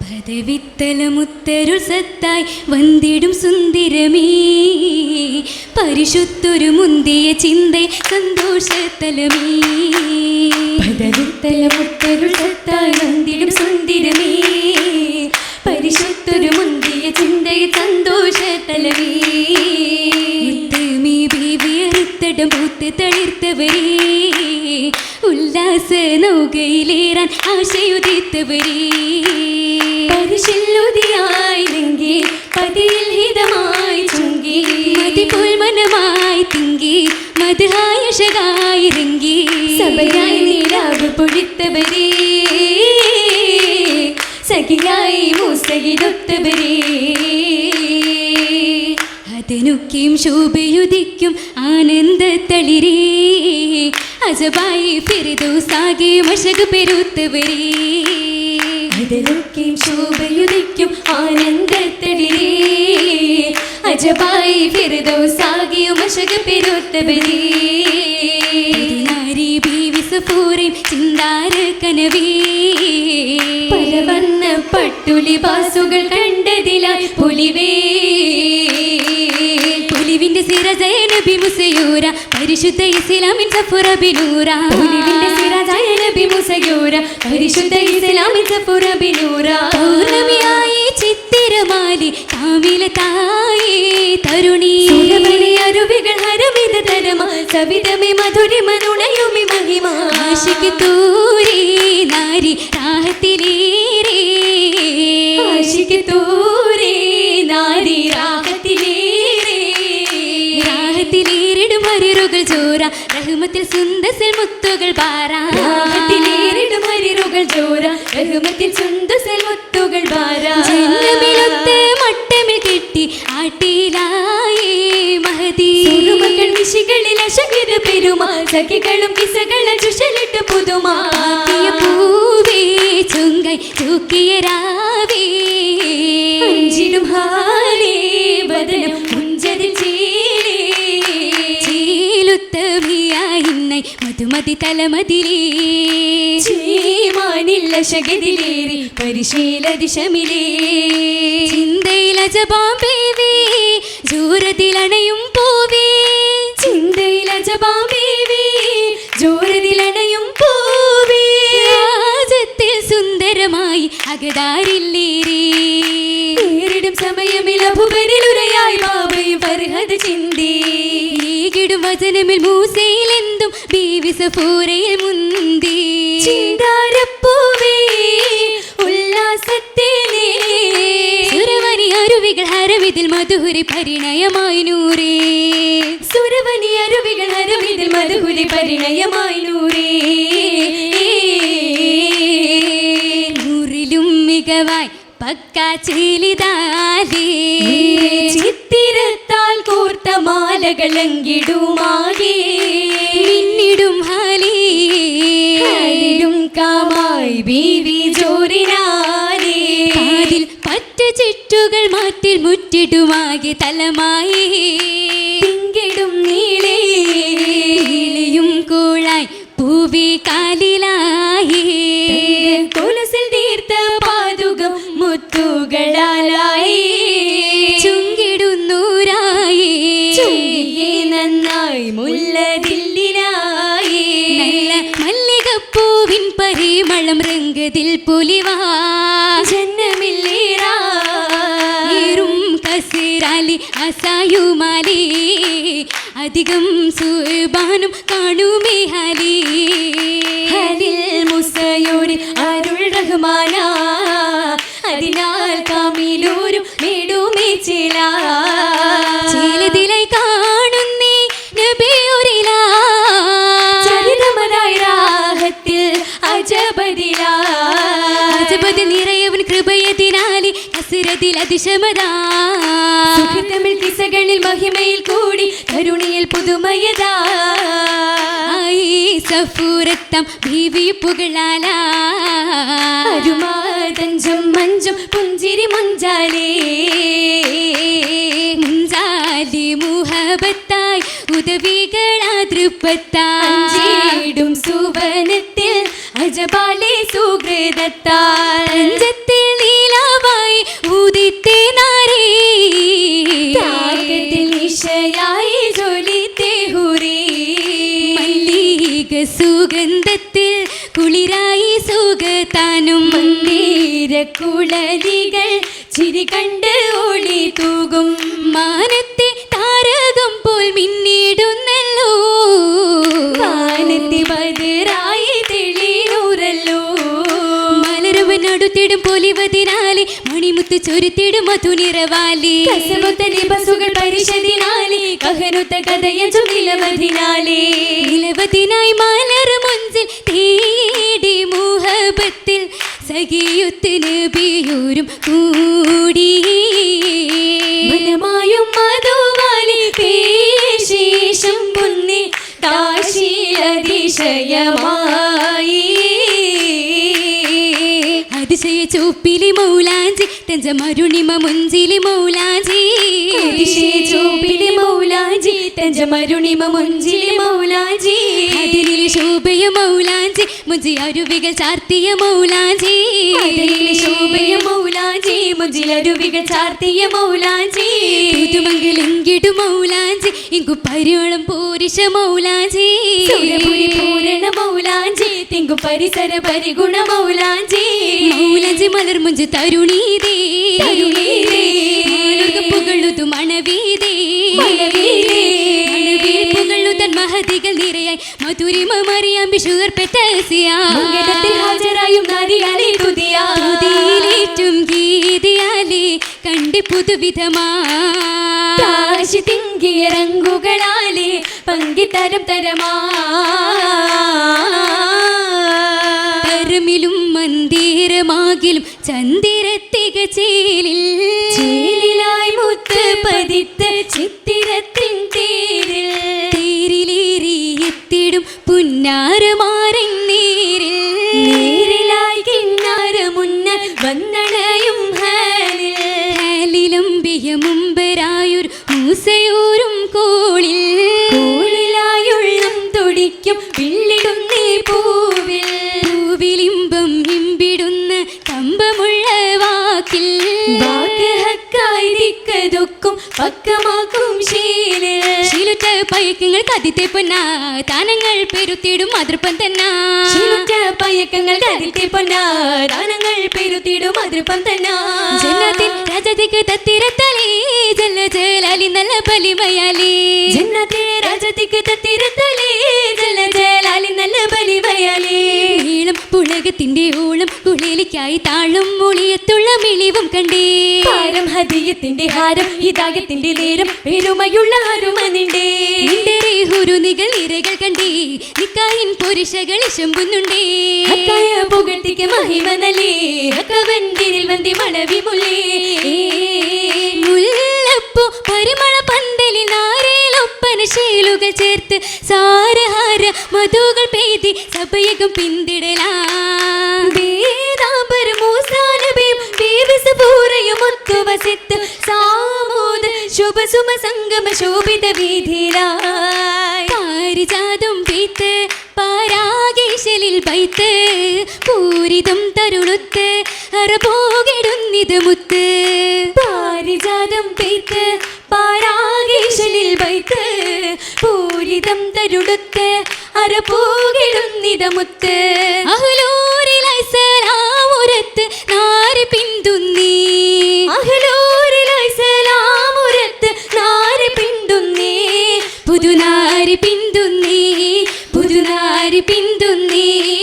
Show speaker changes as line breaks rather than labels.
പദവിത്തലമുത്തരു സത്തായി വന്തിടും സുന്ദരമേ. പരിശുദ്ധൊരു മുന്തിയ ചിന്ത സന്തോഷത്തലമേ പദവിത്തലമുത്തരു സത്തായി വന്തിടും സുന്ദരമേ. പരിശുദ്ധൊരു മുന്തിയ ചിന്ത സന്തോഷത്തലമേ പൂത്ത് തളിർത്തവരേ. ഉല്ലാസ നൗകയിലേറാൻ ആശയുദിത്തവരേ. മനമായി തിങ്കി മധുഹായഷകായിരങ്കി സഭയായി നീരാവ് പൊഴിത്തവരേ സഖിയായി മൂസകിലൊത്തവരേ. അതിനൊക്കെയും ശോഭയുദിക്കും ആനന്ദത്തളിരേ അജബായി ഫിരിദൂസാകെ മഷക് പെരുത്തവരേ. അതിനൊക്കെയും ശോഭയുദിക്കും ആനന്ദത്തളിരേ അജബായി ഫിരിദോസാകെ മഷക് പെരുത്തവരേ നാരി ബീവി സഫൂറിൻ ചിന്താര കനവി. പലവന്ന പട്ടുലി പാസുകൾ കണ്ടതില പുലിവേ. പുലിവിന്റെ സിരജയ നബി മുസയൂര പരിശുദ്ധ ഇസ്ലാമിൻ സഫുറ ബിനൂറ പുലിവിന്റെ സിരജയ നബി മുസയൂര പരിശുദ്ധ ഇസ്ലാമിൻ സഫുറ ബിനൂറ പൗർണമിയായി ചിത്തിരമാലി കാമില തായേ തരുണി. അരുവികൾ ഹരമിത തരമാ സവിതമി മധുരിമ നുണയുമി മഹിമ. ആശിക്ക് തൂരേ നാരി രാഹത്തിലേരേ ആശിക്ക് തൂരേ നാരി രാഹത്തിലേരേ രാഹത്തിലേറിടും അരിറുകൾ ചോര റഹ്മത്തിൽ സുന്ദസിൽ മുത്തുകൾ പാരാ. രാഹത്തിലേറിടും അരിറുകൾ ചോര റഹ്മത്തിൽ സുന്ദസിൽ മുത്തുകൾ കെട്ടി ആട്ടിലായേ മഹതി മകൾ വിശികളിൽ അശകിര പെരുമാ. സഖികളും കിസകള ചുഷലിട്ട് പുതുമാ. പൂവേ ചുങ്കൈ തൂക്കിയ രാവേ. അഞ്ചിടും ഹാലേ ബദനം മുഞ്ചതിൽ ചീലേ. ചീലുത്തമിയായിന്നൈ മധുമതി തലമതിലേ. ചീമാനില്ല ശകതിലേറി പരിശീല ദിശമിലേ ചിന്തയില ജപാമ്പേവേ ജൂരതിലണയും പോവേ. ചിന്തയില ജപാമ്പേവേ ജൂരതിലണയും പോവേ. രാജത്തിൽ സുന്ദരമായി അകതാരില്ലേരേ. നേരിടും സമയമിൽ അഭുവരിലുരയായി ബാബയും ഫർഹദ് ചിന്തി. ഈകിടും വചനമിൽ മൂസയിലെന്തും ബീവി സഫൂരയിൽ മുന്തി മധുഹുരി പരിണയമായി നൂറേ സുരവനി അരുവികൾ അരുവിതിൽ മധുഹുരി പരിണയമായി നൂറേ നൂറിലും മികവായി പക്കാ ചിലിതാലേ. ചിത്തിരത്താൽ കോർത്ത മാലകളങ്കിടുമാകെ പിന്നിടും ഹാലേ ും. കാമായി ബീവി പറ്റ ചെട്ടുകൾ മാറ്റിൽ മുറ്റിടുമാകെ തലമായി. തിങ്കിടും നീളേ നീളയും കൂളായി പൂവി അധികം സുബാനും കാണുമേ ഹരി. ഹരിൽ മുസയോരി അരുൾ റഹ്മാന. അതിനാൽ കാമിലൂരും നേടുമേ ചില. ചിലതിലായി കാണുന്നേ നബിയൊരില. ചരിതമതായി രാഹത്തിൽ അജബദില അജബദിൽ നിറയവൻ കൃപയതിനാലി കസിരതിൽ അതിശമതാ. തമിഴ് കിസകളിൽ മഹിമയിൽ കൂടി കരുണിയിൽ പുതുമയതായി സഫൂരത്തം ഭീവി പുകളാല. അരുമാതഞ്ചും മഞ്ചും പുഞ്ചിരി മുഞ്ചാലേ. മുഞ്ചാലി മുഹബത്തായി ഉദവികളാ തൃപ്പത്താഞ്ചിടും സുവനത്തിൽ അജപാലി സുഹൃതത്താൽ നീല മധുരക്കുളലികൾ ചിരി കണ്ട് ഓടി തൂകും. മാനത്തെ താരകം പോൽ മിന്നിടുന്നല്ലോ. വാനത്തെ ബദറായി തെളിയൂറല്ലോ മലരവനടുത്തിടും പൊലിവതിനാലെ മണിമുത്ത് ചൊരുത്തിടും മധുനിറവാലി കസമുത്ത ബസുകൾ പരിഷതിനാലെ കഹനുത്ത കഥയഞ്ചും നിലവതിനാലെ നിലവതിനായി മലർ മുഞ്ചിൽ തേടി മുഹബത്തിൽ സഖിയുത്ത് നബിയൂരും കൂടി. മനമായും മധുവാലി പേശേഷം പുന്നി താശീലതിശയമായി അതിശയ ചൂപ്പിലി മൗലാഞ്ചി തെഞ്ച മരുണിമ മുഞ്ചിലി മൗലാജി. ചൂപ്പിലി മൗലാജി? തെഞ്ച മരുണിമ മുഞ്ചിലി മൗലാജി. അതിരിലെ ശോഭയ മൗലാജി മുഞ്ചി അരുവികൾ ചാർത്തിയ മൗലാജി. അതിരിലെ ശോഭയ മൗലാജി മുഞ്ചിൽ അരുവികൾ ചാർത്തിയ മൗലാജി. പുതുമംഗലിങ്കിടു മൗലാജി ഇങ്കു പരിയോളം പൂരിഷ മൗലാജി. പൂരണ മൗലാജി തിങ്കു പരിസര പരിഗുണ മൗലാജി. മൗലാജി മലർ മുഞ്ച് തരുണീതേ പുകളുതു മണവീതേ പുകളുതൻ മഹതികൾ നിറയായി മധുരിമ ഷുഗർ പെറ്റസിയാത്തിൽ ഹാജരായും തുതിയാലേറ്റും ഗീതിയാലേ കണ്ടി പുതുവിധമാ. കാശി തിങ്കിയ റങ്കുകളാലേ പങ്കിത്തരം തരമാ. തരമിലും മന്ദിരമാകിലും ചന്ദിരത്തിക ചേലിൽ താനങ്ങൾ പെരുത്തിടും അതിർപ്പം തന്നെ. പൊന്നാ താനങ്ങൾ പെരുത്തിടും അതിർപ്പം തന്നാ. ജന്നത്തിൽ രാജതിക്ക് തത്തിരത്തലേ ജല ജലാലി നല്ല ബലിമയാലി. ജന്നത്തെ രാജതിക്ക് തത്തിരത്തലേ ജല ജലാലി നല്ല ബലിമയാലേ. പുളകത്തിന്റെ ഓളം കുളിലിക്കായി താളും മുളിയത്തുള്ള മിളിവും കണ്ടേ. ഹാരം ഹദിയത്തിന്റെ ഹാരം ഹിതായത്തിന്റെ നേരം പെരുമയുള്ള അരുമ നിണ്ടേ. ഒരു നികൾ ഇരകൾ കണ്ടേ. നിക്കായിൻ പുരുഷകൾ ശമ്പുന്നുണ്ടേ ഹക്കായ മഹിമ നലേ ഹക്കവന്തിരിൽ വന്തി മണവി മുല്ലേ. മുല്ലപ്പൂ പരിമള പന്തലിൽ നാരേലൊപ്പന ശീലുകൾ ചേർത്ത് സാരഹാര മധുകൾ പെയ്തി സഭയകം പിന്തിടലാ. വസിത്ത് സാമൂത് ശുഭസുമ സംഗമ ശോഭിത വീതിലാരിജാതും പീത്ത് പാരാകേശലിൽ പൈത്ത് പൂരിതം തരുണുത്ത് അറപോകിടുന്നിത് മുത്ത്. പാരിജാതം പീത്ത് പാരാകേശലിൽ പൈത്ത് പൂരിതം തരുടുത്ത് അറപോകിടുന്നിത മുത്ത് അഹ്ലൂരിലായി സലാമുരത്ത് നാരി പിന്തുന്നീ. അഹ്ലൂരിലായി സലാമുരത്ത് നാരി പിന്തുന്നി. പുതുനാരി പിന്തുന്നി പുതുനാരി പിന്തുന്നീ.